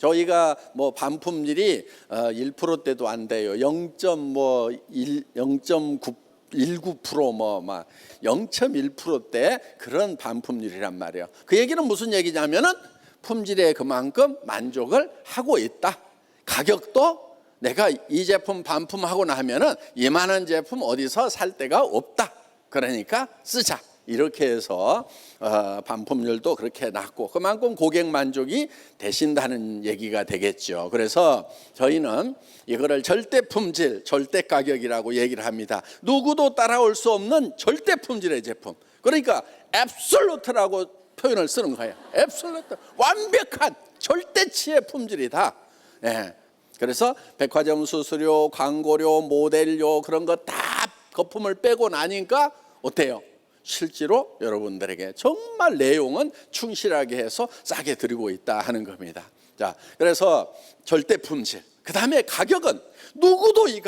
저희가 뭐 반품률이 어, 1%대도 안 돼요. 0.뭐1 0.9 19%뭐 막 0.1%대 그런 반품률이란 말이에요. 그 얘기는 무슨 얘기냐면은 품질에 그만큼 만족을 하고 있다. 가격도 내가 이 제품 반품하고 나면은 이만한 제품 어디서 살 데가 없다. 그러니까 쓰자. 이렇게 해서 어, 반품률도 그렇게 낮고 그만큼 고객 만족이 되신다는 얘기가 되겠죠. 그래서 저희는 이거를 절대 품질, 절대 가격이라고 얘기를 합니다. 누구도 따라올 수 없는 절대 품질의 제품. 그러니까 앱솔루트라고 표현을 쓰는 거예요. 앱솔루트 완벽한 절대치의 품질이다. 예. 그래서 백화점 수수료, 광고료, 모델료 그런 거 다 거품을 빼고 나니까 어때요? 실제로 여러분들에게 정말 내용은 충실하게 해서 싸게 드리고 있다 하는 겁니다. 자, 그래서 절대 품질. 그 다음에 가격은 누구도 이